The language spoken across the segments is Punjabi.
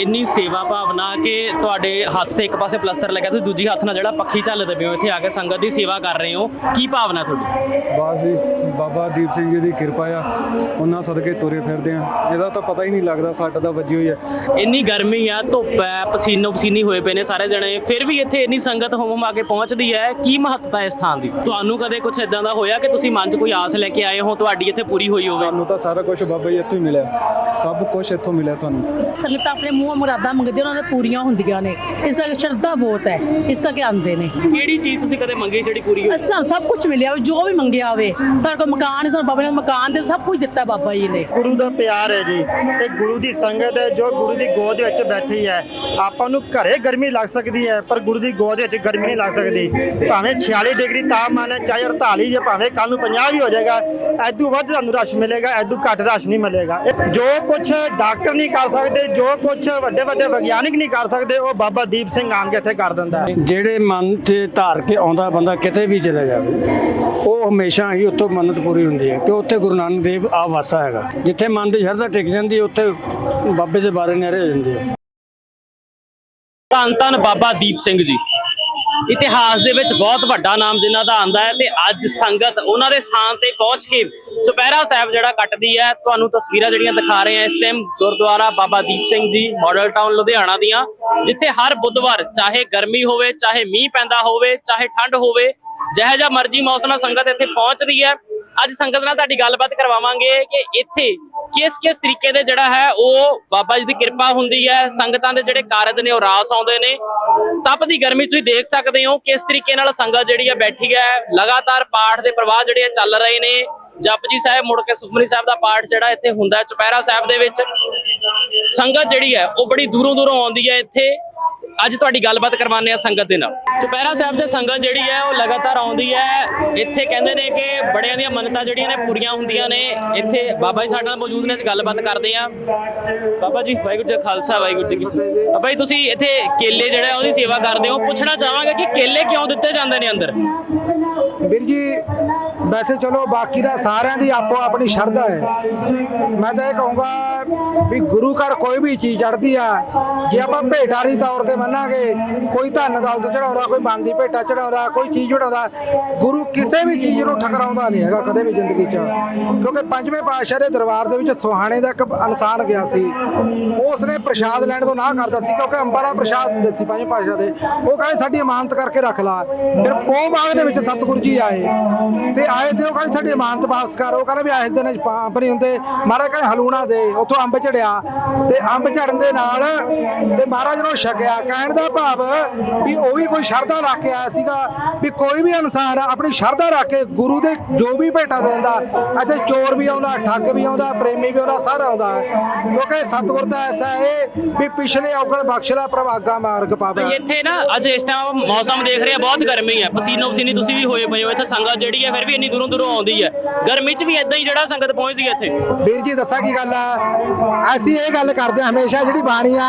ਇੰਨੀ ਸੇਵਾ ਭਾਵਨਾ ਕਿ ਤੁਹਾਡੇ ਹੱਥ ਤੇ ਇੱਕ ਪਾਸੇ ਪਲਸਟਰ ਲੱਗਿਆ ਤੁਸੀਂ ਦੂਜੀ ਹੱਥ ਨਾਲ ਜਿਹੜਾ ਪੱਖੀ ਝੱਲਦੇ ਪਏ ਹੋ ਇੱਥੇ ਆ ਕੇ ਸੰਗਤ ਦੀ ਸੇਵਾ ਕਰ ਰਹੇ ਹੋ। ਕੀ ਭਾਵਨਾ ਤੁਹਾਡੀ? ਬਸ ਜੀ ਬਾਬਾ ਦੀਪ ਸਿੰਘ ਜੀ ਦੀ ਕਿਰਪਾ ਆ। ਉਹਨਾਂ ਸਦਕੇ ਤੁਰੇ ਫਿਰਦੇ ਆ। ਇਹਦਾ ਤਾਂ ਪਤਾ ਹੀ ਨਹੀਂ ਲੱਗਦਾ ਸੱਟ ਦਾ ਵੱਜੀ ਹੋਈ ਹੈ ਇੰਨੀ ਗਰਮੀ ਆ ਧੁੱਪ ਹੈ ਪਸੀਨੋ ਪਸੀਨੀ ਹੋਏ ਪਏ ਨੇ ਸਾਰੇ ਜਣੇ। ਫਿਰ ਵੀ ਇੱਥੇ ਇੰਨੀ ਸੰਗਤ ਹੁਮ ਆ ਕੇ ਪਹੁੰਚਦੀ ਹੈ। ਕੀ ਮਹੱਤਤਾ ਇਸ ਥਾਂ ਦੀ? ਤੁਹਾਨੂੰ ਕਦੇ ਕੁਝ ਇਦਾਂ ਦਾ ਹੋਇਆ ਕਿ ਤੁਸੀਂ ਮਨ 'ਚ ਕੋਈ ਆਸ ਲੈ ਕੇ ਆਏ ਹੋ ਤੁਹਾਡੀ ਇੱਥੇ ਪੂਰੀ ਹੋਈ ਹੋਵੇ? ਸਾਨੂੰ ਤਾਂ ਸਾਰਾ ਕੁਝ ਬਾਬਾ ਜੀ ਇੱਥੋਂ ਹੀ ਮਿਲਿਆ। ਸਭ ਕੁਝ ਇੱਥੋਂ ਮਿਲਿਆ ਸਾਨੂੰ। ਸੰਗਤ ਆਪਣੇ ਮੂੰਹ ਮੁਰਾਦਾਂ ਮੰਗਦੇ ਉਹਨਾਂ ਦੇ ਪੂਰੀਆਂ ਹੁੰਦੀਆਂ ਨੇ। ਇਸ ਕਰਕੇ ਸ਼ਰਧਾ ਬਹੁਤ ਹੈ ਇਸ ਕਰਕੇ ਆਉਂਦੇ ਨੇ। ਕਿਹੜੀ ਚੀਜ਼ ਤੁਸੀਂ ਕਦੇ ਮੰਗੀ ਜਿਹੜੀ ਪੂਰੀ ਹੋਈ? ਅਸਾਂ ਸਭ ਕੁਝ ਮਿਲਿਆ ਹੋਵੇ, ਜੋ ਵੀ ਮੰਗਿਆ ਹੋਵੇ। ਸਾਡੇ ਕੋਲ ਮਕਾਨ ਹੈ ਸਾਨੂੰ ਬਾਬਾ ਨੇ ਮਕਾਨ ਦੇ ਸਭ ਕੁਝ ਦਿੱਤਾ ਬਾਬਾ ਜੀ ਨੇ। ਗੁਰੂ ਦਾ ਪਿਆਰ ਹੈ ਜੀ। ਇਹ ਗੁਰੂ ਦੀ ਸੰਗਤ ਹੈ ਜੋ ਗੁਰੂ ਦੀ ਗੋਦ ਵਿੱਚ ਬੈਠੀ ਹੈ। ਆਪਾਂ ਨੂੰ ਘਰੇ ਗਰਮੀ ਲੱਗ ਸਕਦੀ ਹੈ ਪਰ ਗੁਰੂ ਦੀ ਗੋਦ ਵਿੱਚ ਗਰਮੀ ਨਹੀਂ ਲੱਗ ਸਕਦੀ। ਭਾਵੇਂ 46 ਡਿਗਰੀ ਤਾਪਮਾਨ ਹੈ ਚਾਹੇ 48 ਜਾਂ ਭਾਵੇਂ ਕੱਲ ਨੂੰ 50 ਵੀ ਹੋ ਜਾਏਗਾ ਐਦੂ ਵੱਧ ਤੁਹਾਨੂੰ ਰਸ਼ ਮਿਲੇਗਾ ਐਦੂ ਘੱਟ ਰਸ਼ ਨਹੀਂ ਮਿਲੇਗਾ। ਜੋ ਕੁਝ ਡਾਕਟਰ ਨਹੀਂ ਕਰ ਸਕਦੇ ਜੋ ਕੁਝ ਵੱਡੇ ਵੱਡੇ ਵਿਗਿਆਨਿਕ ਨਹੀਂ ਕਰ ਸਕਦੇ ਉਹ ਬਾਬਾ ਦੀਪ ਸਿੰਘ ਆਣ ਕੇ ਇੱਥੇ ਕਰ ਦਿੰਦਾ ਹੈ। ਜਿਹੜੇ ਮਨ ਤੇ ਧਾਰ ਕੇ ਆਉਂਦਾ ਬੰਦਾ ਕਿਤੇ ਵੀ ਚਲਾ ਜਾਵੇ ਉਹ ਹਮੇਸ਼ਾ ਹੀ ਉੱਥੋਂ ਮੰਨਤ ਪੂਰੀ ਹੁੰਦੀ ਹੈ ਕਿ ਉੱਥੇ ਗੁਰੂ ਨਾਨਕ ਦੇਵ ਆ ਵਾਸਾ ਹੈਗਾ। ਜਿੱਥੇ ਮਨ ਦੀ ਸ਼ਰਧਾ ਟਿਕ ਜਾਂਦੀ ਹੈ, ਉੱਥੇ ਬਾਬੇ ਦੇ ਬਾਰੇ ਨਿਹਰੇ ਹੋ ਜਾਂਦੇ ਆ। ਧੰਨ ਧੰਨ ਬਾਬਾ ਦੀਪ ਸਿੰਘ ਜੀ। ਇਤਿਹਾਸ ਦੇ ਵਿੱਚ ਬਹੁਤ ਵੱਡਾ ਨਾਮ ਜਿਨ੍ਹਾਂ ਦਾ ਆਂਦਾ ਹੈ ਤੇ ਅੱਜ ਸੰਗਤ ਉਹਨਾਂ ਦੇ ਸਥਾਨ ਤੇ ਪਹੁੰਚ ਕੇ ਚੁਪਹਿਰਾ ਸਾਹਿਬ ਜਿਹੜਾ ਕੱਟਦੀ ਹੈ, ਤੁਹਾਨੂੰ ਤਸਵੀਰਾਂ ਜਿਹੜੀਆਂ ਦਿਖਾ ਰਹੇ ਆ ਇਸ time Gurdwara Baba Deep Singh ji Model Town Ludhiana ਦੀਆਂ, ਜਿੱਥੇ ਹਰ ਬੁੱਧਵਾਰ ਚਾਹੇ ਗਰਮੀ ਹੋਵੇ, ਚਾਹੇ ਮੀਂਹ ਪੈਂਦਾ ਹੋਵੇ, ਚਾਹੇ ਠੰਡ ਹੋਵੇ, ਜਿਹੋ ਜਿਹਾ ਮਰਜ਼ੀ ਮੌਸਮ ਹੈ ਸੰਗਤ ਇੱਥੇ ਪਹੁੰਚਦੀ ਹੈ। ਅੱਜ ਸੰਗਤ ਨਾਲ ਤੁਹਾਡੀ ਗੱਲਬਾਤ ਕਰਵਾਵਾਂਗੇ ਕਿ ਇੱਥੇ ਕਿਸ ਕਿਸ ਤਰੀਕੇ ਦੇ ਜਿਹੜਾ ਹੈ ਉਹ ਬਾਬਾ ਜੀ ਦੀ ਕਿਰਪਾ ਹੁੰਦੀ ਹੈ, ਸੰਗਤਾਂ ਦੇ ਜਿਹੜੇ ਕਾਰਜ ਨੇ ਉਹ ਰਾਸ ਆਉਂਦੇ ਨੇ। ਤਪ ਦੀ ਗਰਮੀ ਤੁਸੀਂ ਦੇਖ ਸਕਦੇ ਹੋ ਕਿਸ ਤਰੀਕੇ ਨਾਲ ਸੰਗਤ ਜਿਹੜੀ ਹੈ ਬੈਠੀ ਹੈ। ਲਗਾਤਾਰ ਪਾਠ ਦੇ ਪ੍ਰਵਾਹ ਜਿਹੜੇ ਆ ਚੱਲ ਰਹੇ ਨੇ। ਜਪਜੀ ਸਾਹਿਬ ਮੁੜ ਕੇ ਸੁਖਮਨੀ ਸਾਹਿਬ ਦਾ ਪਾਠ ਜਿਹੜਾ ਇੱਥੇ ਹੁੰਦਾ ਚੁਪਹਿਰਾ ਸਾਹਿਬ ਦੇ ਵਿੱਚ। ਸੰਗਤ ਜਿਹੜੀ ਹੈ ਉਹ ਬੜੀ ਦੂਰੋਂ ਦੂਰੋਂ ਆਉਂਦੀ ਹੈ ਇੱਥੇ। ਅੱਜ ਤੁਹਾਡੀ ਗੱਲਬਾਤ ਕਰਵਾਉਂਦੇ ਆ ਸੰਗਤ ਦੇ ਨਾਲ। ਚੁਪਹਿਰਾ ਸਾਹਿਬ ਦੇ ਸੰਗਤ ਜਿਹੜੀ ਹੈ, ਉਹ ਲਗਾਤਾਰ ਆਉਂਦੀ ਹੈ। ਇੱਥੇ ਕਹਿੰਦੇ ਨੇ ਕਿ ਬੜਿਆਂ ਦੀਆਂ ਮੰਨਤਾਂ ਜਿਹੜੀਆਂ ਨੇ ਪੂਰੀਆਂ ਹੁੰਦੀਆਂ ਨੇ। ਇੱਥੇ ਬਾਬਾ ਜੀ ਸਾਡੇ ਨਾਲ ਮੌਜੂਦ ਨੇ, ਅਸੀਂ ਗੱਲਬਾਤ ਕਰਦੇ ਆ ਬਾਬਾ ਜੀ, ਵਾਹਿਗੁਰੂ ਜੀ ਖਾਲਸਾ, ਵਾਹਿਗੁਰੂ ਜੀ ਕੀ ਫਤਿਹ। ਬਾਬਾ ਜੀ, ਤੁਸੀਂ ਇੱਥੇ ਕੇਲੇ ਜਿਹੜਾ ਉਹਦੀ ਸੇਵਾ ਕਰਦੇ ਹੋ। ਪੁੱਛਣਾ ਚਾਹਾਂਗਾ ਕਿ ਕੇਲੇ ਕਿਉਂ ਦਿੱਤੇ ਜਾਂਦੇ ਨੇ ਅੰਦਰ? ਵੀਰ ਜੀ ਵੈਸੇ ਚਲੋ ਬਾਕੀ ਦਾ ਸਾਰਿਆਂ ਦੀ ਆਪੋ ਆਪਣੀ ਸ਼ਰਧਾ ਹੈ। ਮੈਂ ਤਾਂ ਇਹ ਕਹੂੰਗਾ ਵੀ ਗੁਰੂ ਘਰ ਕੋਈ ਵੀ ਚੀਜ਼ ਚੜਦੀ ਆ, ਜੇ ਆਪਾਂ ਭੇਟਾਰੀ ਤੌਰ ਤੇ ਮੰਨਾਂਗੇ, ਕੋਈ ਧਨ ਦਲਤ ਚੜਾਉਂਦਾ ਕੋਈ ਬੰਦੀ ਭੇਟਾ ਚੜਾਉਂਦਾ ਕੋਈ ਚੀਜ਼ ਚੜਾਉਂਦਾ ਗੁਰੂ ਕਿਸੇ ਵੀ ਚੀਜ਼ ਨੂੰ ਠਕਰਾਉਂਦਾ ਨਹੀਂ ਹੈਗਾ ਕਦੇ ਵੀ ਜ਼ਿੰਦਗੀ 'ਚ। ਕਿਉਂਕਿ ਪੰਜਵੇਂ ਪਾਤਸ਼ਾਹ ਦੇ ਦਰਬਾਰ ਦੇ ਵਿੱਚ ਸੁਹਾਣੇ ਦਾ ਇੱਕ ਇਨਸਾਨ ਗਿਆ ਸੀ। ਉਸ ਨੇ ਪ੍ਰਸ਼ਾਦ ਲੈਣ ਤੋਂ ਨਾ ਕਰਦਾ ਸੀ, ਕਿਉਂਕਿ ਅੰਬਾਂ ਦਾ ਪ੍ਰਸ਼ਾਦ ਦਿੰਦੇ ਸੀ ਪੰਜਵੇਂ ਪਾਤਸ਼ਾਹ ਦੇ। ਉਹ ਕਹਿੰਦੇ, ਸਾਡੀ ਅਮਾਨਤ ਕਰਕੇ ਰੱਖ ਲਾ। ਫਿਰ ਪੋਹ ਬਾਗ ਦੇ ਵਿੱਚ ਸਤਿਗੁਰੂ ਜੀ ਆਏ ਤੇ ਆਏ ਤੇ ਉਹ ਕਹਿੰਦੇ ਸਾਡੀ ਅਮਾਨਤ ਵਾਪਸ ਕਰ, ਉਹ ਕਹਿੰਦੇ ਵੀ ਇਸ ਦਿਨ ਅੰਬ ਨਹੀਂ ਹੁੰਦੇ। ਮਹਾਰਾਜ ਕਹਿੰਦੇ ਹਲੂਣਾ ਦੇ, ਉੱਥੋਂ ਅੰਬ ਝੜਿਆ। ਤੇ ਅੰਬ ਝੜਨ ਦੇ ਨਾਲ ਤੇ ਮਹਾਰਾਜ ਨੂੰ ਛਕਿਆ। ਕਹਿਣ ਦਾ ਭਾਵ ਵੀ ਉਹ ਵੀ ਕੋਈ ਸ਼ਰਧਾ ਰੱਖ ਕੇ ਆਇਆ ਸੀਗਾ ਵੀ ਕੋਈ ਵੀ ਇਨਸਾਨ ਆਪਣੀ ਸ਼ਰਧਾ ਰੱਖ ਕੇ ਗੁਰੂ ਦੇ ਜੋ ਵੀ ਭੇਟਾ ਦਿੰਦਾ, ਇੱਥੇ ਚੋਰ ਵੀ ਆਉਂਦਾ, ਠੱਗ ਵੀ ਆਉਂਦਾ, ਪ੍ਰੇਮੀ ਵੀ ਆਉਂਦਾ, ਸਾਰਾ ਆਉਂਦਾ। ਕਿਉਂਕਿ ਸਤਿਗੁਰ ਦਾ ਐਸਾ ਹੈ ਵੀ ਪਿਛਲੇ ਔਗਣ ਬਖਸ਼ਲਾ ਪ੍ਰਭਾਗਾ ਮਾਰਗ ਪਾਵੇ। ਇੱਥੇ ਨਾ, ਅੱਜ ਇਸ ਟਾਈਮ ਮੌਸਮ ਦੇਖ ਰਹੇ ਆ, ਬਹੁਤ ਗਰਮੀ ਹੈ। ਪਸੀਨੋ ਪਸੀਨੀ ਤੁਸੀਂ ਵੀ ਹੋਏ ਪਏ ਹੋ, ਇੱਥੇ ਸੰਗਤ ਜਿਹੜੀ ਹੈ, ਫਿਰ ਵੀ ਇੰਨੀ ਦੂਰੋਂ ਦੂਰੋਂ ਆਉਂਦੀ ਹੈ। ਗਰਮੀ 'ਚ ਵੀ ਇਦਾਂ ਹੀ ਜਿਹੜਾ ਸੰਗਤ ਪਹੁੰਚਦੀ ਹੈ ਇੱਥੇ। ਵੀਰ ਜੀ, ਦੱਸਾਂ ਕੀ ਗੱਲ ਆ? ਅਸੀਂ ਇਹ ਗੱਲ ਕਰਦੇ ਹਾਂ ਹਮੇਸ਼ਾ, ਜਿਹੜੀ ਬਾਣੀ ਆ,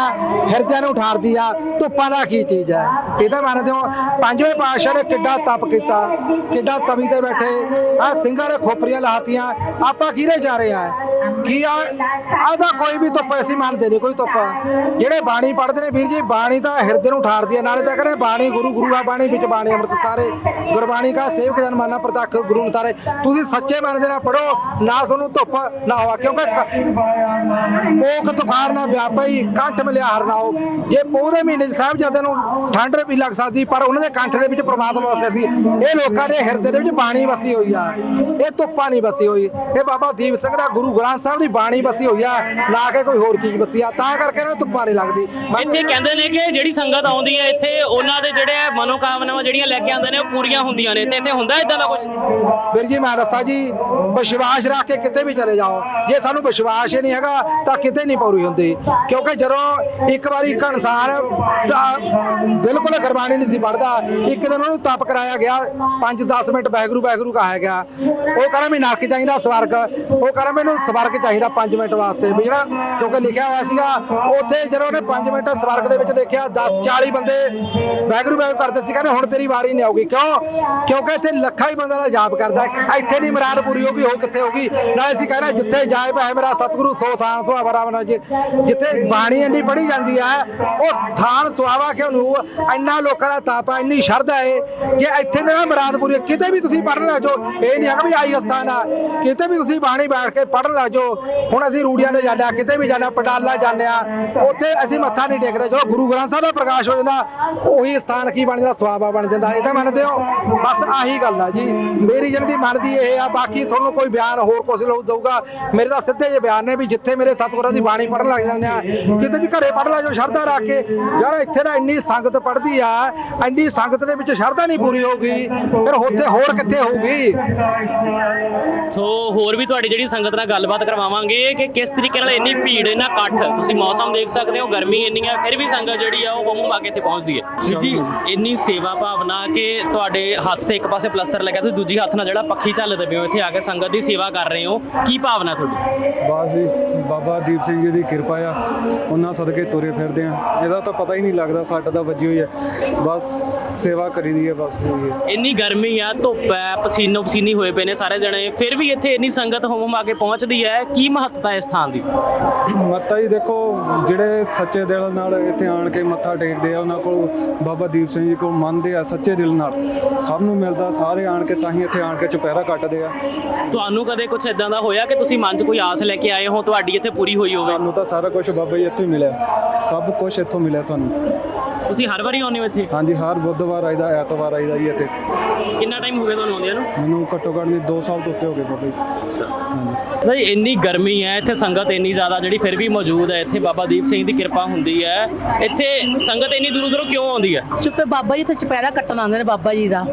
ਹਿਰਦਿਆਂ ਨੂੰ ਉਠਾਰਦੀ ਆ, ਧੁੱਪਾਂ ਦਾ ਕੀ ਚੀਜ਼ ਹੈ ਇਹ ਤਾਂ ਮੰਨਦੇ ਹੋ, ਪੰਜਵੇਂ ਪਾਤਸ਼ਾਹ ਨੇ ਕਿੱਡਾ ਤਪ ਕੀਤਾ, ਕਿੱਡਾ ਤਵੀ ਤੇ ਬੈਠੇ ਆ ਸਿੰਘਾਂ ਨੇ ਖੋਪਰੀਆਂ ਲਾਤੀਆਂ, ਆਪਾਂ ਕਿਹਦੇ ਜਾ ਰਹੇ ਆ ਕੀ ਆ? ਆਦਾ ਕੋਈ ਵੀ ਧੁੱਪ ਅਸੀਂ ਮੰਨਦੇ ਨਹੀਂ, ਕੋਈ ਧੁੱਪ। ਜਿਹੜੇ ਬਾਣੀ ਪੜ੍ਹਦੇ ਨੇ ਵੀਰ ਜੀ, ਬਾਣੀ ਤਾਂ ਹਿਰਦੇ ਨੂੰ ਉਠਾਰਦੀ ਆ ਨਾਲੇ ਤਾਂ ਕਹਿੰਦੇ ਬਾਣੀ, ਗੁਰੂ ਗੁਰੂ ਆ ਬਾਣੀ, ਵਿੱਚ ਬਾਣੀ ਅੰਮ੍ਰਿਤ ਸਾਰੇ ਗੁਰਬਾਣੀ ਕਾ ਸੇਵਕ ਜਨ ਮਾਨਾ ਪ੍ਰਤੱਖ ਗੁਰੂ ਨਤਾਰੇ ਤੁਸੀਂ ਸੱਚੇ ਮਨ ਦੇ ਨਾਲ ਪੜੋ ਨਾ ਤੁਹਾਨੂੰ ਧੁੱਪ, ਨਾ ਹੋਆ ਕਿਉਂਕਿ ਮੋਖ ਤੁਖਾਰ ਨਾ ਵਿਆਪਈ ਕੰਠ ਮਿਲਿਆ ਹਰਨਾਓ ਜੇ ਪੂਰੇ ਮਹੀਨੇ ਚ ਸਾਹਿਬਜ਼ਾਦੇ ਨੂੰ ਠੰਡ ਵੀ ਲੱਗ ਸਕਦੀ, ਪਰ ਉਹਨਾਂ ਦੇ ਕੰਠ ਦੇ ਵਿੱਚ ਪ੍ਰਮਾਤਮਾ ਵਸਿਆ ਸੀ। ਇਹ ਲੋਕਾਂ ਦੇ ਹਿਰਦੇ ਦੇ ਵਿੱਚ ਬਾਣੀ ਵਸੀ ਹੋਈ ਆ। ਇਹ ਧੁੱਪਾਂ ਨਹੀਂ ਵਸੀ ਹੋਈ। ਇਹ ਬਾਬਾ ਦੀਪ ਸਿੰਘ ਦਾ ਗੁਰੂ ਗ੍ਰੰਥ ਸਾਹਿਬ ਦੀ ਬਾਣੀ ਵਸੀ ਹੋਈ ਆ ਨਾ ਕਿ ਕੋਈ ਹੋਰ ਚੀਜ਼ ਵਸੀ ਆ ਤਾਂ ਕਰਕੇ ਨੂੰ ਧੁੱਪਾਂ ਨਹੀਂ ਲੱਗਦੀ। ਇੱਥੇ ਕਹਿੰਦੇ ਨੇ ਕਿ ਜਿਹੜੀ ਸੰਗਤ ਆਉਂਦੀ ਹੈ ਇੱਥੇ ਉਹਨਾਂ ਦੇ ਜਿਹੜੇ ਮਨੋਕਾਮਨਾਵਾਂ ਜਿਹੜੀਆਂ ਲੈ ਕੇ ਆਉਂਦੇ ਨੇ ਉਹ ਪੂਰੀਆਂ ਹੁੰਦੀਆਂ ਨੇ। ਤੇ ਇੱਥੇ ਹੁੰਦਾ ਇਦਾਂ ਦਾ ਕੁਝ ਵੀਰ ਜੀ ਮੈਂ ਦੱਸਾਂ ਜੀ ਵਿਸ਼ਵਾਸ ਰੱਖ ਕੇ ਕਿਤੇ ਵੀ ਚਲੇ ਜਾਓ। ਜੇ ਸਾਨੂੰ ਵਿਸ਼ਵਾਸ ਹੀ ਨਹੀਂ ਹੈਗਾ ਤਾਂ ਕਿਤੇ ਨਹੀਂ ਪੂਰੀ ਹੁੰਦੀ। ਕਿਉਂਕਿ ਜਦੋਂ ਇੱਕ ਵਾਰੀ ਇੱਕ ਇਨਸਾਨ ਤਾਂ ਬਿਲਕੁਲ ਗੁਰਬਾਣੀ ਨਹੀਂ ਸੀ ਪੜਦਾ ਇੱਕ ਦਿਨ ਉਹਨੂੰ ਤਪ ਕਰਾਇਆ ਗਿਆ 5-10 ਮਿੰਟ ਬੈਗਰੂ ਬੈਗਰੂ ਕਹਾਇਆ ਗਿਆ। ਉਹ ਕਹਿੰਦਾ ਮੈਂ ਨਰਕ ਚਾਹੀਦਾ ਸਵਰਗ। ਉਹ ਕਹਿੰਦਾ ਮੈਨੂੰ ਸਵਰਗ ਚਾਹੀਦਾ 5 ਮਿੰਟ ਵਾਸਤੇ ਵੀ ਜਿਹੜਾ ਕਿਉਂਕਿ ਲਿਖਿਆ ਹੋਇਆ ਸੀਗਾ, ਉੱਥੇ ਜਦੋਂ ਉਹਨੇ 5 ਮਿੰਟ ਸਵਰਗ ਦੇ ਵਿੱਚ ਦੇਖਿਆ 10 40 ਬੰਦੇ ਵੈਗਰੂ ਵੈਗਰੂ ਕਰਦੇ ਸੀ, ਕਹਿੰਦੇ ਹੁਣ ਤੇਰੀ ਵਾਰੀ ਨਹੀਂ ਆਊਗੀ। ਕਿਉਂ? ਕਿਉਂਕਿ ਇੱਥੇ ਲੱਖਾਂ ਹੀ ਬੰਦਾ ਦਾ ਜਾਪ ਕਰਦਾ ਇੱਥੇ ਨਹੀਂ ਮੁਰਾਦ ਪੂਰੀ ਹੋਗੀ ਹੋ ਕਿੱਥੇ ਹੋਗੀ ਨਾ ਅਸੀਂ ਕਹਿੰਦੇ ਜਿੱਥੇ ਜਾਏ ਹੈ ਮੇਰਾ ਸਤਿਗੁਰੂ ਸੋ ਥਾਨ ਸੁਹਾਵਾ ਰਾਵਣਾ ਜੀ। ਜਿੱਥੇ ਬਾਣੀ ਇੰਨੀ ਪੜ੍ਹੀ ਜਾਂਦੀ ਹੈ ਉਹ ਥਾਨ ਸੁਹਾਵਾ ਕਿਉਂ ਨੂੰ ਇੰਨਾ ਲੋਕਾਂ ਦਾ ਤਾਪਾ ਇੰਨੀ ਸ਼ਰਧਾ ਹੈ ਕਿ ਇੱਥੇ ਨਾ ਮੁਰਾਦ ਪੂਰੀ ਕਿਤੇ ਵੀ ਤੁਸੀਂ ਪੜ੍ਹ ਲੈ ਜੋ ਇਹ ਨਹੀਂ ਹੈਗਾ ਵੀ ਆਈ ਅਸਥਾਨ ਆ। ਕਿਤੇ ਵੀ ਤੁਸੀਂ ਬਾਣੀ ਬੈਠ ਕੇ ਪੜ੍ਹ ਲੈ ਜੋ ਹੁਣ ਅਸੀਂ ਰੂੜੀਆਂ ਦੇ ਜਾਂਦੇ ਹਾਂ ਕਿਤੇ ਵੀ ਜਾਂਦੇ ਹਾਂ ਪਟਾਲਾ ਜਾਂਦੇ ਆ ਉੱਥੇ ਅਸੀਂ ਮੱਥਾ ਨਹੀਂ ਟੇਕਦੇ। ਜਦੋਂ ਗੁਰੂ ਗ੍ਰੰਥ ਸਾਹਿਬ ਦਾ ਪ੍ਰਕਾਸ਼ ਹੋ ਜਾਂਦਾ, ਉਹੀ ਸਥਾਨ ਕੀ ਬਣ ਜਾਂਦਾ? ਸਵਾਬਾ ਬਣ ਜਾਂਦਾ, ਇਹ ਤਾਂ ਮੰਨਦੇ ਹੋ? ਬਸ ਆਹੀ ਗੱਲ ਆ ਜੀ। ਮੇਰੀ ਜਨ ਮਨ ਦੀ ਇਹ ਆ, ਬਾਕੀ ਤੁਹਾਨੂੰ ਕੋਈ ਬਿਆਨ ਹੋਰ ਕੁਝ ਲੋਕ ਦਊਗਾ, ਮੇਰੇ ਤਾਂ ਸਿੱਧੇ ਜਿਹੇ ਬਿਆਨ ਨੇ ਵੀ ਜਿੱਥੇ ਮੇਰੇ ਸਤਿਗੁਰਾਂ ਦੀ ਬਾਣੀ ਪੜਨ ਲੱਗ ਜਾਂਦੇ ਆ, ਕਿਤੇ ਵੀ ਘਰੇ ਪੜ੍ਹ ਲੈ, ਜੋ ਸ਼ਰਧਾ ਰੱਖ ਕੇ। ਯਾਰ, ਇੱਥੇ ਤਾਂ ਇੰਨੀ ਸੰਗਤ ਪੜ੍ਹਦੀ ਆ, ਇੰਨੀ ਸੰਗਤ ਦੇ ਵਿੱਚ ਸ਼ਰਧਾ ਨਹੀਂ ਪੂਰੀ ਹੋਊਗੀ, ਫਿਰ ਉੱਥੇ ਹੋਰ ਕਿੱਥੇ ਹੋਊਗੀ? ਸੋ ਹੋਰ ਵੀ ਤੁਹਾਡੀ ਜਿਹੜੀ ਸੰਗਤ ਨਾਲ ਗੱਲਬਾਤ ਕਰਵਾਵਾਂਗੇ ਕਿ ਕਿਸ ਤਰੀਕੇ ਨਾਲ ਇੰਨੀ ਭੀੜ ਇੰਨਾ ਇਕੱਠ ਤੁਸੀਂ ਮੌਸਮ ਦੇਖ ਸਕਦੇ ਹੋ ਗਰਮੀ ਇੰਨੀ ਹੈ ਫਿਰ ਵੀ ਸੰਗਤ ਜਿਹੜੀ ਆ ਉਹ ਹਮੂਮ ਆ ਕੇ ਇੱਥੇ ਪਹੁੰਚਦੀ ਹੈ। ਜੀ ਇੰਨੀ ਸੇਵਾ ਭਾਵਨਾ ਕਿ ਤੁਹਾਡੇ ਹੱਥ ਤੇ ਇੱਕ ਪਾਸੇ ਪਲਸਤਰ ਲੱਗਿਆ ਤੁਸੀਂ ਦੂਜੀ ਹੱਥ ਨਾਲ ਜਿਹੜਾ ਪੱਖੀ ਝੱਲਦੇ ਪਏ ਹੋ ਇੱਥੇ ਆ ਕੇ ਸੰਗਤ ਦੀ ਸੇਵਾ ਕਰ ਰਹੇ ਹੋ ਕੀ ਭਾਵਨਾ ਤੁਹਾਡੀ? ਬਸ ਜੀ ਬਾਬਾ ਦੀਪ ਸਿੰਘ ਜੀ ਦੀ ਕਿਰਪਾ ਆ ਉਹਨਾਂ ਸਦਕੇ ਤੁਰੇ ਫਿਰਦੇ ਆ। ਇਹਦਾ ਤਾਂ ਪਤਾ ਹੀ ਨਹੀਂ ਲੱਗਦਾ ਸੱਟ ਦਾ ਵੱਜੀ ਹੋਈ ਹੈ। ਬਸ ਸੇਵਾ ਕਰੀਦੀ ਹੈ ਬਸ ਹੋਈ ਹੈ। ਇੰਨੀ ਗਰਮੀ ਆ ਧੁੱਪ ਹੈ ਪਸੀਨੋ ਪਸੀਨੀ ਹੋਏ ਪਏ ਨੇ ਸਾਰੇ ਜਣੇ ਫਿਰ ਵੀ ਇੱਥੇ ਇੰਨੀ ਸੰਗਤ ਹਮੂਮ ਆ ਕੇ ਪਹੁੰਚਦੀ ਹੈ ਕੀ ਮਹੱਤਤਾ ਹੈ ਇਸ ਥਾਂ ਦੀ? ਮਾਤਾ ਜੀ ਦੇਖੋ ਜਿਹੜੇ ਸੱਚੇ ਦਿਲ ਨਾਲ ਇੱਥੇ ਆਣ ਕੇ ਮੱਥਾ ਟੇਕਦੇ ਆ ਉਹਨਾਂ ਕੋਲ ਬਾਬਾ ਦੀਪ ਸਿੰਘ ਜੀ ਕੋਲ ਮੰਨਦੇ ਆ ਸੱਚੇ ਦਿਲ ਨਾਲ। ਸਭ ਨੂੰ ਮਿਲਦਾ ਸਾਰੇ ਆਣ ਕੇ ਤਾਂ ਹੀ ਇੱਥੇ ਆਣ ਕੇ ਚੁਪਹਿਰਾ ਕੱਟਦੇ ਆ। ਤੁਹਾਨੂੰ ਕਦੇ ਕੁਝ ਇਦਾਂ ਦਾ ਹੋਇਆ ਕਿ ਤੁਸੀਂ ਮਨ 'ਚ ਕੋਈ ਆਸ ਲੈ ਕੇ ਆਏ ਹੋ ਤੁਹਾਡੀ ਇੱਥੇ ਪੂਰੀ ਹੋਈ ਹੋਵੇ? ਸਾਨੂੰ ਤਾਂ ਸਾਰਾ ਕੁਝ ਬਾਬਾ ਜੀ ਇੱਥੋਂ ਹੀ ਮਿਲਿਆ। ਸਭ ਕੁਝ ਇੱਥੋਂ ਮਿਲਿਆ ਸਾਨੂੰ। ਤੁਸੀਂ ਹਰ ਵਾਰੀ ਆਉਂਦੇ ਹੋ ਇੱਥੇ? ਹਾਂਜੀ ਹਰ ਬੁੱਧਵਾਰ ਆਈਦਾ ਐਤਵਾਰ ਆਈਦਾ ਜੀ ਇੱਥੇ। ਕਿੰਨਾ ਟਾਈਮ ਹੋ ਗਿਆ ਤੁਹਾਨੂੰ ਆਉਂਦਿਆਂ ਨੂੰ? ਮੈਨੂੰ ਘੱਟੋ ਘੱਟ ਨਹੀਂ 2 ਸਾਲ ਤੋਂ ਉੱਤੇ ਹੋ ਗਏ ਬਾਬਾ ਜੀ। ਹਾਂਜੀ। ਨਹੀਂ ਇੰਨੀ ਗਰਮੀ ਹੈ ਇੱਥੇ ਸੰਗਤ ਇੰਨੀ ਜ਼ਿਆਦਾ ਜਿਹੜੀ ਫਿਰ ਵੀ ਮੌਜੂਦ ਹੈ ਇੱਥੇ ਬਾਬਾ ਦੀਪ ਸਿੰਘ ਦੀ ਕਿਰਪਾ ਹੁੰਦੀ ਹੈ। ਇੱਥੇ ਸੰਗਤ ਇੰਨੀ ਦੂਰੋਂ ਦੂਰੋਂ ਕਿਉਂ ਆਉਂਦੀ ਹੈ? ਚੁੱਪੇ ਬਾਬਾ ਜੀ ਇੱਥੇ ਚੁਪਹਿਰਾ ਕੱਟਣ ਆਉਂਦੇ ਨੇ ਬਾਬਾ ਜੀ ਦਾ।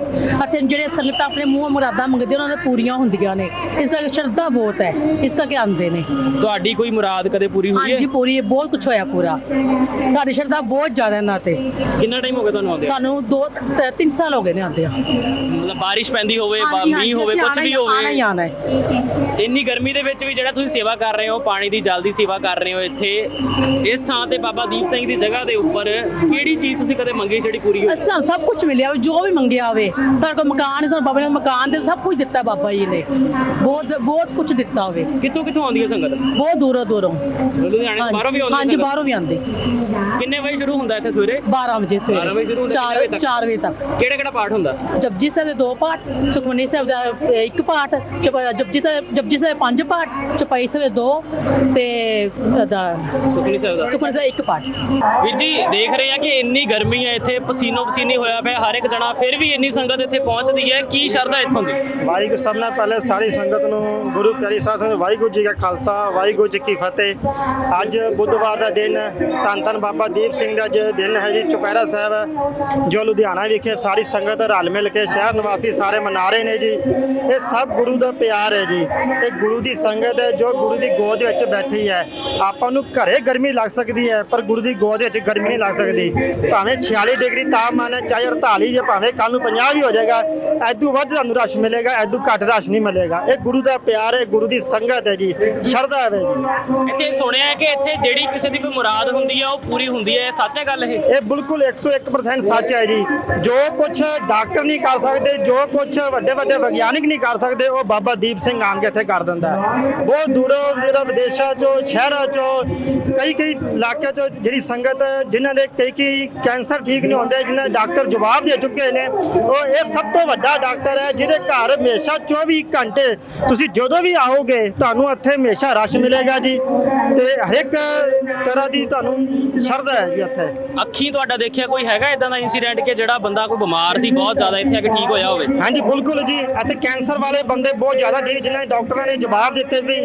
ਅਤੇ ਜਿਹੜੇ ਸੰਗਤਾਂ ਆਪਣੇ ਮੂੰਹ ਮੁਰਾਦਾਂ ਮੰਗਦੇ ਉਹਨਾਂ ਦੇ ਪੂਰੀਆਂ ਹੁੰਦੀਆਂ ਨੇ। ਇਸ ਕਰਕੇ ਸ਼ਰਧਾ ਬਹੁਤ ਹੈ ਇਸ ਕਰਕੇ ਆਉਂਦੇ ਨੇ। ਤੁਹਾਡੀ ਕੋਈ ਮੁਰਾਦ ਕਦੇ ਪੂਰੀ ਹੋਈ ਹਾਂਜੀ ਹੈ ਪੂਰੀ ਹੈ, ਬਹੁਤ ਕੁਝ ਹੋਇਆ ਪੂਰਾ। ਸਾਡੀ ਸ਼ਰਧਾ ਬਹੁਤ ਜ਼ਿਆਦਾ ਇਹਨਾਂ ਤੇ। ਕਿੰਨਾ ਟਾਈਮ ਹੋ ਗਿਆ ਤੁਹਾਨੂੰ ਆਉਂਦੇ ਸਾਨੂੰ ਦੋ ਤ- ਤਿੰਨ ਸਾਲ ਹੋ ਗਏ ਨੇ ਆਉਂਦੇ ਆ ਮਤਲਬ ਬਾਰਿਸ਼ ਪੈਂਦੀ ਹੋਵੇ ਬਾ- ਹਾਂਜੀ, ਮੀਂਹ ਹਾਂਜੀ, ਹੋਵੇ ਕੁਝ ਵੀ ਆਉਣਾ ਹੀ ਹੋਵੇ। ਆਉਣਾ ਹੈ ਇੰਨੀ ਗਰਮੀ ਦੇ ਵਿੱਚ ਵੀ ਜਿਹੜਾ ਤੁਸੀਂ ਸੇਵਾ ਕਰ ਰਹੇ ਹੋ ਪਾਣੀ ਦੀ ਜਲ ਦੀ ਸੇਵਾ ਕਰ ਰਹੇ ਹੋ ਇੱਥੇ ਇਸ ਥਾਂ ਤੇ ਬਾਬਾ ਦੀਪ ਸਿੰਘ ਦੀ ਜਗ੍ਹਾ ਦੇ ਉੱਪਰ ਕਿਹੜੀ ਚੀਜ਼ ਤੁਸੀਂ ਕਦੇ ਮੰਗੀ ਜਿਹੜੀ ਪੂਰੀ ਹੋਈ ਅਸੀਂ ਸਭ ਕੁਝ ਮਿਲਿਆ ਹੋਵੇ, ਜੋ ਵੀ ਮੰਗਿਆ ਹੋਵੇ। ਸਾਡੇ ਕੋਲ ਮਕਾਨ ਹੈ ਸਾਨੂੰ ਬਾਬਾ ਨੇ ਮਕਾਨ ਦੇ ਸਭ ਕੁਝ ਦਿੱਤਾ ਬਾਬਾ ਜੀ ਨੇ। ਬਹੁਤ ਬਹੁਤ ਕੁਝ ਦਿੱਤਾ ਹੋਵੇ। ਕਿੱਥੋਂ ਕਿੱਥੋਂ ਆਉਂਦੀ ਹੈ ਸੰਗਤ? ਬਹੁਤ ਦੂਰੋਂ ਦੂਰੋਂ। ਲੁਧਿਆਣੇ ਤੋਂ ਬਾਹਰੋਂ ਵੀ ਆਉਂਦੀ ਹੈ ਹਾਂਜੀ ਸੰਗਤ? ਬਾਹਰੋਂ ਵੀ ਆਉਂਦੇ। ਕਿੰਨੇ ਵਜੇ ਸ਼ੁਰੂ ਹੁੰਦਾ ਇੱਥੇ ਸਵੇਰੇ? 12 ਵਜੇ 12 ਵਜੇ ਸ਼ੁਰੂ ਸਵੇਰੇ ਹੁੰਦਾ, 4 ਕਿੰਨੇ ਵਜੇ ਤੱਕ? 4 ਵਜੇ ਤੱਕ। ਕਿਹੜਾ ਕਿਹੜਾ ਪਾਠ ਹੁੰਦਾ? ਜਪਜੀ ਸਾਹਿਬ ਦੇ ਦੋ ਪਾਠ ਸੁਖਮਨੀ ਸਾਹਿਬ ਦਾ ਅ, ਇੱਕ ਪਾਠ ਚਪ- ਜਪਜੀ ਸਾਹਿਬ ਜਪਜੀ ਸਾਹਿਬ ਦੇ ਪੰਜ ਪਾਠ ਚਪਾਈ ਸਾਹਿਬ ਦੇ ਦੋ ਤੇ ਦਾ ਸੁਖਨੀ ਸਾਹਿਬ ਦਾ। ਸੁਖਮਨੀ ਸਾਹਿਬ ਇੱਕ ਪਾਠ। ਵੀਰ ਜੀ ਦੇਖ ਰਹੇ ਆ ਕਿ ਇੰਨੀ ਗਰਮੀ ਹੈ ਇੱਥੇ ਪਸੀਨੋ ਪਸੀਨੀ ਹੋਇਆ ਪਿਆ ਹਰ ਇੱਕ ਜਣਾ ਫਿਰ ਵੀ ਇੰਨੀ ਸੰਗਤ ਇੱਥੇ ਪਹੁੰਚਦੀ ਹੈ। ਕੀ ਸ਼ਰਧਾ ਇੱਥੋਂ ਦੀ? ਵਾਹਿਗੁਰੂ ਸਭ ਨਾਲ ਪਹਿਲੇ ਸਾਰੀ ਸੰਗਤ ਨੂੰ ਗੁਰੂ ਪਿਆਰੀ ਸਾਹਿਬ ਸੰਗਤ ਵਾਹਿਗੁਰੂ ਜੀ ਕਾ ਖਾਲਸਾ ਵਾਹਿਗੁਰੂ ਜੀ ਕੀ ਫਤਿਹ। ਅੱਜ ਬੁੱਧਵਾਰ ਦਾ ਦਿਨ। ਧੰਨ ਧੰਨ ਬਾਬਾ ਦੀਪ ਸਿੰਘ ਦਾ ਅੱਜ ਦਿਨ ਹੈ ਜੀ। ਚੁਪਹਿਰਾ ਸਾਹਿਬ ਹੈ, ਜੋ ਲੁਧਿਆਣਾ ਵਿਖੇ ਸਾਰੀ ਸੰਗਤ ਰਲ ਮਿਲ ਕੇ ਸ਼ਹਿਰ ਨਿਵਾਸੀ ਸਾਰੇ ਮਨਾ ਰਹੇ ਨੇ ਜੀ। ਇਹ ਸਭ ਗੁਰੂ ਦਾ ਪਿਆਰ ਹੈ ਜੀ। ਇਹ ਗੁਰੂ ਦੀ ਸੰਗਤ ਹੈ ਜੋ ਗੁਰੂ ਦੀ ਗੋਦ ਵਿੱਚ ਬੈਠੀ ਹੈ। ਆਪਾਂ ਨੂੰ ਘਰੇ ਗਰਮੀ ਲੱਗ ਸਕਦੀ ਹੈ ਪਰ ਗੁਰੂ ਦੀ ਗੋਦ ਵਿੱਚ ਗਰਮੀ ਨਹੀਂ ਲੱਗ ਸਕਦੀ। ਭਾਵੇਂ 46 ਡਿਗਰੀ ਤਾਪਮਾਨ ਹੈ ਚਾਹੇ 48 ਜਾਂ ਭਾਵੇਂ ਕੱਲ ਨੂੰ 50 ਵੀ ਹੋ ਜਾਏਗਾ ਐਦੂ ਵੱਧ ਤੁਹਾਨੂੰ ਰਸ਼ ਮਿਲੇਗਾ ਐਦੂ ਘੱਟ ਰਸ਼ ਨਹੀਂ ਮਿਲੇਗਾ। ਇਹ ਗੁਰੂ ਦਾ ਪਿਆਰ ਹੈ ਗੁਰੂ ਦੀ ਸੰਗਤ ਹੈ ਜੀ। ਸ਼ਰਧਾ ਹੈ ਜੀ। ਇੱਥੇ ਸੁਣਿਆ ਕਿ ਇੱਥੇ ਜਿਹੜੀ ਕਿਸੇ ਦੀ ਕੋਈ ਮੁਰਾਦ ਹੁੰਦੀ ਹੈ ਉਹ ਪੂਰੀ ਹੁੰਦੀ ਹੈ। ਇਹ ਸੱਚ ਹੈ ਗੱਲ ਇਹ? ਇਹ ਬਿਲਕੁਲ 101% ਸੱਚ ਹੈ ਜੀ। ਜੋ ਕੁਝ ਡਾਕਟਰ ਨਹੀਂ ਕਰ ਸਕਦੇ, ਜੋ ਕੁਝ ਵੱਡੇ ਵੱਡੇ ਵਿਗਿਆਨਿਕ ਨਹੀਂ ਕਰ ਸਕਦੇ, ਉਹ ਬਾਬਾ ਦੀਪ ਸਿੰਘ ਆਣ ਕੇ ਇੱਥੇ ਕਰ ਦਿੰਦਾ ਬਹੁਤ ਦੂਰੋਂ ਜਿਹੜਾ ਵਿਦੇਸ਼ਾਂ ਚੋਂ, ਸ਼ਹਿਰਾਂ ਚੋਂ, ਕਈ ਕਈ ਇਲਾਕਿਆਂ ਚੋਂ ਜਿਹੜੀ ਸੰਗਤ ਜਿਨ੍ਹਾਂ ਦੇ ਕਈ ਕਈ ਕੈਂਸਰ ਠੀਕ ਨਹੀਂ ਹੁੰਦੇ, ਜਿਨ੍ਹਾਂ ਦੇ ਡਾਕਟਰ ਜਵਾਬ ਦੇ ਚੁੱਕੇ ਨੇ, ਉਹ ਇਹ ਸਭ ਤੋਂ ਵੱਡਾ ਡਾਕਟਰ ਹੈ, ਜਿਹਦੇ ਘਰ ਹਮੇਸ਼ਾ 24 ਘੰਟੇ ਤੁਸੀਂ ਜਦੋਂ ਵੀ ਆਓਗੇ, ਤੁਹਾਨੂੰ ਇੱਥੇ ਹਮੇਸ਼ਾ ਰਸ਼ ਮਿਲੇਗਾ ਜੀ। ਤੇ ਹਰ ਇੱਕ ਤਰ੍ਹਾਂ ਦੀ ਤੁਹਾਨੂੰ ਸ਼ਰਧਾ ਹੈ ਜੀ ਇੱਥੇ। ਅੱਖੀਂ ਤੁਹਾਡਾ ਦੇਖਿਆ ਕੋਈ ਹੈਗਾ ਇਦਾਂ ਦਾ ਇਨਸੀਡੈਂਟ ਕਿ ਜਿਹੜਾ ਬੰਦਾ ਕੋਈ ਬਿਮਾਰ ਸੀ, ਬਹੁਤ ਜ਼ਿਆਦਾ ਇੱਥੇ ਆ ਕੇ ਠੀਕ ਹੋਇਆ ਹੋਵੇ? ਹਾਂਜੀ, ਬਿਲਕੁਲ ਜੀ। ਅਤੇ ਕੈਂਸਰ ਵਾਲੇ ਬੰਦੇ ਬਹੁਤ ਜ਼ਿਆਦਾ ਠੀਕ ਜਿਨ੍ਹਾਂ ਡਾਕਟਰਾਂ ਨੇ ਜਵਾਬ ਦਿੱਤੇ ਸੀ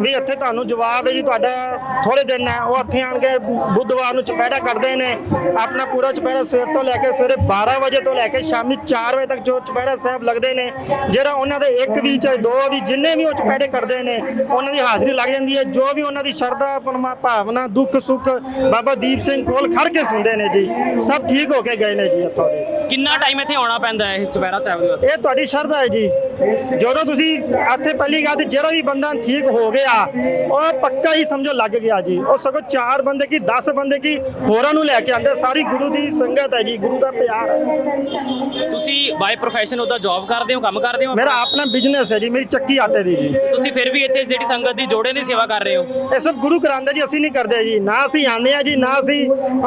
ਵੀ ਇੱਥੇ ਤੁਹਾਨੂੰ ਜਵਾਬ ਹੈ ਜੀ, ਤੁਹਾਡਾ ਥੋੜੇ ਦਿਨ ਹੈ। ਉਹ ਇੱਥੇ ਆਣ ਕੇ ਬੁੱਧਵਾਰ ਨੂੰ ਚੁਪਹਿਰਾ ਕਰਦੇ ਨੇ। ਆਪਣਾ ਪੂਰਾ ਚੁਪਹਿਰਾ ਸਵੇਰ ਤੋਂ ਲੈ ਕੇ ਸਵੇਰੇ 12 ਵਜੇ ਤੋਂ ਲੈ ਕੇ ਸ਼ਾਮੀ 4 ਵਜੇ ਤੱਕ ਜੋ ਚੁਪਹਿਰਾ ਸਾਹਿਬ ਲੱਗਦੇ ਨੇ, ਜਿਹੜਾ ਉਹਨਾਂ ਦੇ ਇੱਕ ਵੀ ਚਾਹੇ ਦੋ ਵੀ ਜਿੰਨੇ ਵੀ ਉਹ ਚੁਪਹਿਰੇ ਕਰਦੇ ਨੇ, ਉਹਨਾਂ ਦੀ ਹਾਜ਼ਰੀ ਲੱਗ ਜਾਂਦੀ ਹੈ। ਜੋ ਵੀ ਉਹਨਾਂ ਦੀ ਸ਼ਰਧਾ, ਪਰਮਾ, ਭਾਵਨਾ ਦੁੱਖ ਸੁੱਖ ਬਾਬਾ ਦੀਪ ਸਿੰਘ ਕੋਲ ਖੜ ਕੇ ਸੁਣਦੇ ਨੇ ਜੀ। ਸਭ ਠੀਕ ਹੋ ਕੇ ਗਏ ਨੇ ਜੀ ਇੱਥੋਂ ਦੇ। ਕਿੰਨਾ ਟਾਈਮ ਇੱਥੇ ਆਉਣਾ ਪੈਂਦਾ ਹੈ ਚੁਪਹਿਰਾ ਸਾਹਿਬ ਦੇ ਵਾਸਤੇ ਇਹ ਤੁਹਾਡੀ ਸ਼ਰਧਾ ਹੈ ਜੀ। ਜਦੋਂ ਤੁਸੀਂ ਇੱਥੇ ਪਹਿਲੀ ਗੱਲ ਤੇ ਜਿਹੜਾ ਵੀ ਬੰਦਾ ਠੀਕ ਹੋ ਗਿਆ ਉਹ ਪੱਕਾ ਹੀ ਸਮਝੋ ਲੱਗ ਗਿਆ ਜੀ। ਉਹ ਸਗੋਂ ਚਾਰ ਬੰਦੇ ਕੀ 10 ਬੰਦੇ ਕੀ ਹੋਰਾਂ ਨੂੰ ਲੈ ਕੇ ਆਂਦੇ ਸਾਰੀ ਗੁਰੂ ਦੀ ਸੰਗਤ ਹੈ ਜੀ ਗੁਰੂ ਦਾ ਪਿਆਰ ਹੈ। ਤੁਸੀਂ ਬਾਈ ਪ੍ਰੋਫੈਸ਼ਨ ਉਹਦਾ ਜੌਬ ਕਰਦੇ ਹੋ ਕੰਮ ਕਰਦੇ ਹੋ? ਮੇਰਾ ਆਪਣਾ ਬਿਜ਼ਨਸ ਹੈ ਜੀ ਮੇਰੀ ਚੱਕੀ ਆਟੇ ਦੀ ਜੀ। ਤੁਸੀਂ ਫਿਰ ਵੀ ਇੱਥੇ ਜਿਹੜੀ ਸੰਗਤ ਦੀ ਜੋੜੇ ਦੀ ਸੇਵਾ ਕਰ ਰਹੇ ਹੋ? ਇਹ ਸਭ ਗੁਰੂ ਕਰਾਉਂਦਾ ਜੀ ਅਸੀਂ ਨਹੀਂ ਕਰਦੇ ਜੀ। ਨਾ ਅਸੀਂ ਆਉਂਦੇ ਆ ਜੀ ਨਾ ਅਸੀਂ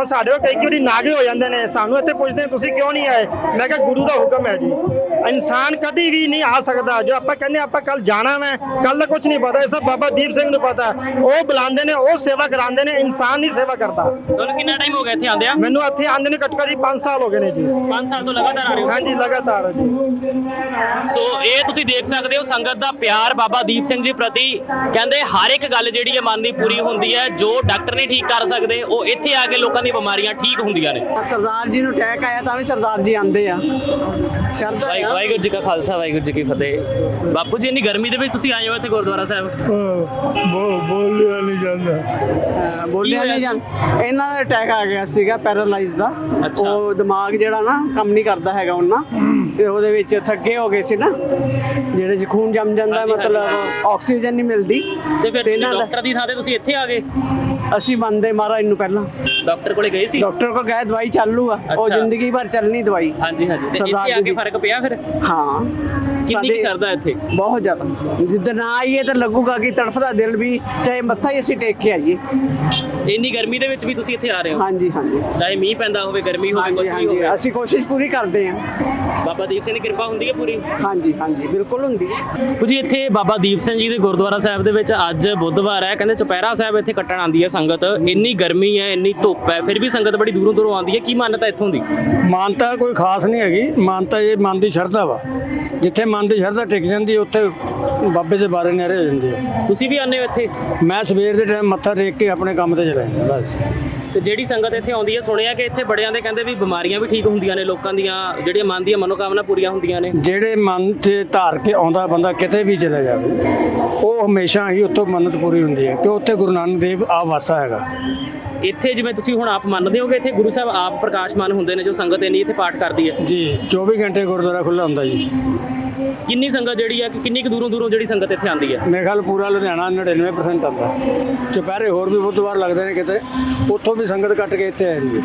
ਸਾਡੇ ਕੋਲ ਕਈ ਕਈ ਵਾਰੀ ਨਾਗੇ ਹੋ ਜਾਂਦੇ ਨੇ। ਸਾਨੂੰ ਇੱਥੇ ਪੁੱਛਦੇ ਤੁਸੀਂ ਕਿਉਂ ਨਹੀਂ ਆਏ? ਮੈਂ ਕਿਹਾ ਗੁਰੂ ਦਾ ਹੁਕਮ ਹੈ ਜੀ। ਇਨਸਾਨ ਕਦੀ ਵੀ ਨਹੀਂ ਆ ਸਕਦਾ। ਜੋ ਆਪਾਂ ਕਹਿੰਦੇ ਆਪਾਂ ਕੱਲ ਜਾਣਾ ਮੈਂ ਕੱਲ ਦਾ ਕੁਝ ਨਹੀਂ ਪਤਾ। ਇਹ ਸਭ ਬਾਬਾ ਦੀਪ ਸਿੰਘ ਨੂੰ ਪਤਾ। ਉਹ ਬੁਲਾਉਂਦੇ ਨੇ ਉਹ ਸੇਵਾ ਕਰਾਉਂਦੇ ਨੇ ਇਨਸਾਨ ਨਹੀਂ ਸੇਵਾ ਕਰਦਾ। ਤੁਹਾਨੂੰ ਕਿੰਨਾ ਟਾਈਮ ਹੋ ਗਿਆ ਇੱਥੇ ਆਂਦਿਆਂ ਮੈਨੂੰ ਇੱਥੇ ਆਉਂਦੇ ਨੇ ਘੱਟੋ ਘੱਟ ਜੀ 5 ਸਾਲ ਹੋ ਗਏ ਨੇ ਜੀ। 5 ਸਾਲ ਤੋਂ ਲਗਾਤਾਰ ਆ ਰਹੇ ਹੋ? ਹਾਂਜੀ ਲਗਾਤਾਰ ਜੀ। ਸੋ ਇਹ ਤੁਸੀਂ ਦੇਖ ਸਕਦੇ ਹੋ ਸੰਗਤ ਦਾ ਪਿਆਰ ਬਾਬਾ ਦੀਪ ਸਿੰਘ ਜੀ ਪ੍ਰਤੀ। ਕਹਿੰਦੇ ਹਰ ਇੱਕ ਗੱਲ ਜਿਹੜੀ ਹੈ ਮਨ ਦੀ ਪੂਰੀ ਹੁੰਦੀ ਹੈ। ਜੋ ਡਾਕਟਰ ਨਹੀਂ ਠੀਕ ਕਰ ਸਕਦੇ ਉਹ ਇੱਥੇ ਆ ਕੇ ਲੋਕਾਂ ਦੀਆਂ ਬਿਮਾਰੀਆਂ ਠੀਕ ਹੁੰਦੀਆਂ ਨੇ। ਸਰਦਾਰ ਜੀ ਨੂੰ ਅਟੈਕ ਆਇਆ ਤਾਂ ਵੀ ਸਰਦਾਰ ਜੀ ਆਂਦੇ ਆ। ਸ਼ਰਧਾ ਆ। ਵਾਹਿਗੁਰੂ ਜੀ ਕਾ ਖਾਲਸਾ ਵਾਹਿਗੁਰੂ ਜੀ ਕੀ ਫਤਿਹ। ਬਾਪੂ ਜੀ ਇੰਨੀ ਗਰਮੀ ਦੇ ਵਿੱਚ ਤੁਸੀਂ ਆਏ ਹੋ ਇੱਥੇ ਗੁਰਦੁਆਰਾ ਸਾਹਿਬ? ਬੋਲਿਆ ਨਹੀਂ ਜਾਂਦਾ। ਬੋਲਿਆ ਨਹੀਂ ਜਾਂ ਇਹਨਾਂ ਦਾ ਅਟੈਕ ਆ ਗਿਆ ਸੀਗਾ ਪੈਰਾਲਾਈਜ਼ ਦਾ। ਉਹ ਦਿਮਾਗ ਜਿਹੜਾ ਨਾ ਕੰਮ ਨਹੀਂ ਕਰਦਾ ਹੈਗਾ ਉਹਨਾਂ। ਤੇ ਉਹਦੇ ਵਿੱਚ ਥੱਕੇ ਹੋ ਗਏ ਸੀ ਨਾ। ਜਿਹੜੇ ਚ ਖੂਨ ਜੰਮ ਜਾਂਦਾ। ਮਤਲਬ ਆਕਸੀਜਨ ਨਹੀਂ ਮਿਲਦੀ। ਤੇ ਫਿਰ ਡਾਕਟਰ ਦੀ ਥਾਂ ਤੇ ਤੁਸੀਂ ਇੱਥੇ ਆ ਗਏ? ਅਸੀਂ ਮੰਨਦੇ ਮਹਾਰਾਜ ਨੂੰ ਪਹਿਲਾਂ। ਡਾਕਟਰ ਕੋਲੇ ਗਏ ਸੀ? ਡਾਕਟਰ ਕੋਲ ਗਏ ਦਵਾਈ ਚਾਲੂ ਆ। ਉਹ ਅੱਛਾ। ਜ਼ਿੰਦਗੀ ਭਰ ਚੱਲਣੀ ਦਵਾਈ। ਹਾਂਜੀ ਹਾਂਜੀ। ਤੇ ਸਰਦਾਰ ਇੱਥੇ ਆ ਜੀ ਕੇ। ਫ਼ਰਕ ਪਿਆ ਫਿਰ? ਹਾਂ। ਕਿੰਨੀ ਕੁ ਸਾਡੇ- ਇੱਥੇ? ਬਹੁਤ ਜ਼ਿਆਦਾ। ਜਿੱਦਣ ਨਾ ਆਈਏ ਤਾਂ ਲੱਗੂਗਾ ਕਿ ਤੜਫਦਾ ਦਿਲ ਵੀ ਚਾਹੇ ਮੱਥਾ ਹੀ ਅਸੀਂ ਟੇਕ ਕੇ ਆਈਏ। ਇੰਨੀ ਗਰਮੀ ਦੇ ਵਿੱਚ ਵੀ ਤੁਸੀਂ ਇੱਥੇ ਆ ਰਹੇ ਹੋ? ਹਾਂਜੀ ਹਾਂਜੀ। ਚਾਹੇ ਮੀਂਹ ਪੈਂਦਾ ਹੋਵੇ ਗਰਮੀ ਹੋਵੇ ਕੁਝ ਹਾਂਜੀ ਵੀ ਹਾਂਜੀ। ਹੋਵੇ। ਅਸੀਂ ਕੋਸ਼ਿਸ਼ ਪੂਰੀ ਕਰਦੇ ਹਾਂ। ਬਾਬਾ ਦੀਪ ਸਿੰਘ ਦੀ ਕਿਰਪਾ ਹੁੰਦੀ ਹੈ ਪੂਰੀ? ਹਾਂਜੀ ਹਾਂਜੀ। ਬਿਲਕੁਲ ਹੁੰਦੀ ਹੈ। ਕੁਝ ਇੱਥੇ ਬਾਬਾ ਦੀਪ ਸਿੰਘ ਜੀ ਦੇ ਗੁਰਦੁਆਰਾ ਸਾਹਿਬ ਦੇ ਵਿੱਚ ਅੱਜ ਬੁੱਧਵਾਰ ਹੈ। ਕਹਿੰਦੇ ਚੁਪਹਿਰਾ ਸਾਹਿਬ ਇੱਥੇ ਕੱਟਣ ਆਉਂਦੀ ਹੈ ਸੰਗਤ ਇੰਨੀ ਗਰਮੀ ਹੈ ਇੰਨੀ ਧੁੱਪ ਹੈ ਫਿਰ ਵੀ ਸੰਗਤ ਬੜੀ ਦੂਰੋਂ ਦੂਰੋਂ ਆਉਂਦੀ ਹੈ। ਕੀ ਮਾਨਤਾ ਇੱਥੋਂ ਦੀ? ਮਾਨਤਾ ਕੋਈ ਖਾਸ ਨਹੀਂ ਹੈਗੀ। ਮਾਨਤਾ ਇਹ ਮਨ ਦੀ ਸ਼ਰਧਾ ਵਾ। ਜਿੱਥੇ ਮਨ ਦੀ ਸ਼ਰਧਾ ਟਿਕ ਜਾਂਦੀ ਉੱਥੇ ਬਾਬੇ ਦੇ ਬਾਰੇ ਨਿਆਰੇ ਹੋ ਜਾਂਦੇ ਆ। ਤੁਸੀਂ ਵੀ ਆਉਂਦੇ ਹੋ ਇੱਥੇ? ਮੈਂ ਸਵੇਰ ਦੇ ਟਾਈਮ ਮੱਥਾ ਟੇਕ ਕੇ ਆਪਣੇ ਕੰਮ ਤੇ ਚਲਾ ਜਾਂਦਾ ਬਸ। ਤੇ ਜਿਹੜੀ ਸੰਗਤ ਇੱਥੇ ਆਉਂਦੀ ਹੈ ਸੁਣਿਆ ਕਿ ਇੱਥੇ ਬੜਿਆਂ ਦੇ ਕਹਿੰਦੇ ਵੀ ਬਿਮਾਰੀਆਂ ਵੀ ਠੀਕ ਹੁੰਦੀਆਂ ਨੇ ਲੋਕਾਂ ਦੀਆਂ ਜਿਹੜੀਆਂ ਮਨ ਦੀਆਂ ਮਨੋਕਾਮਨਾ ਪੂਰੀਆਂ ਹੁੰਦੀਆਂ ਨੇ। ਜਿਹੜੇ ਮਨ ਤੇ ਧਾਰ ਕੇ ਆਉਂਦਾ ਬੰਦਾ ਕਿਤੇ ਵੀ ਚਲਾ ਜਾਵੇ ਉਹ ਹਮੇਸ਼ਾ ਹੀ ਉੱਥੋਂ ਮੰਨਤ ਪੂਰੀ ਹੁੰਦੀ ਹੈ ਕਿ ਉੱਥੇ ਗੁਰੂ ਨਾਨਕ ਦੇਵ ਆ ਵਾਸਾ ਹੈਗਾ। ਇੱਥੇ ਜਿਵੇਂ ਤੁਸੀਂ ਹੁਣ ਆਪ ਮੰਨਦੇ ਹੋਗੇ ਇੱਥੇ ਗੁਰੂ ਸਾਹਿਬ ਆਪ ਪ੍ਰਕਾਸ਼ਮਾਨ ਹੁੰਦੇ ਨੇ ਜੋ ਸੰਗਤ ਇੰਨੀ ਇੱਥੇ ਪਾਠ ਕਰਦੀ ਹੈ। ਜੀ 24 ਘੰਟੇ ਗੁਰਦੁਆਰਾ ਖੁੱਲ੍ਹਾ ਹੁੰਦਾ ਜੀ। ਕਿੰਨੀ ਸੰਗਤ ਜਿਹੜੀ ਹੈ ਕਿ ਕਿੰਨੀ ਕੁ ਦੂਰੋਂ ਦੂਰੋਂ ਜਿਹੜੀ ਸੰਗਤ ਇੱਥੇ ਆਉਂਦੀ ਹੈ ਮੇਰੇ ਖਿਆਲ ਪੂਰਾ ਲੁਧਿਆਣਾ 99% ਆਉਂਦਾ। ਚੁਪਹਿਰੇ ਹੋਰ ਵੀ ਬੁੱਧਵਾਰ ਲੱਗਦੇ ਨੇ ਕਿਤੇ, ਉੱਥੋਂ ਵੀ ਸੰਗਤ ਕੱਟ ਕੇ ਇੱਥੇ ਆ ਜਾਂਦੀ ਹੈ।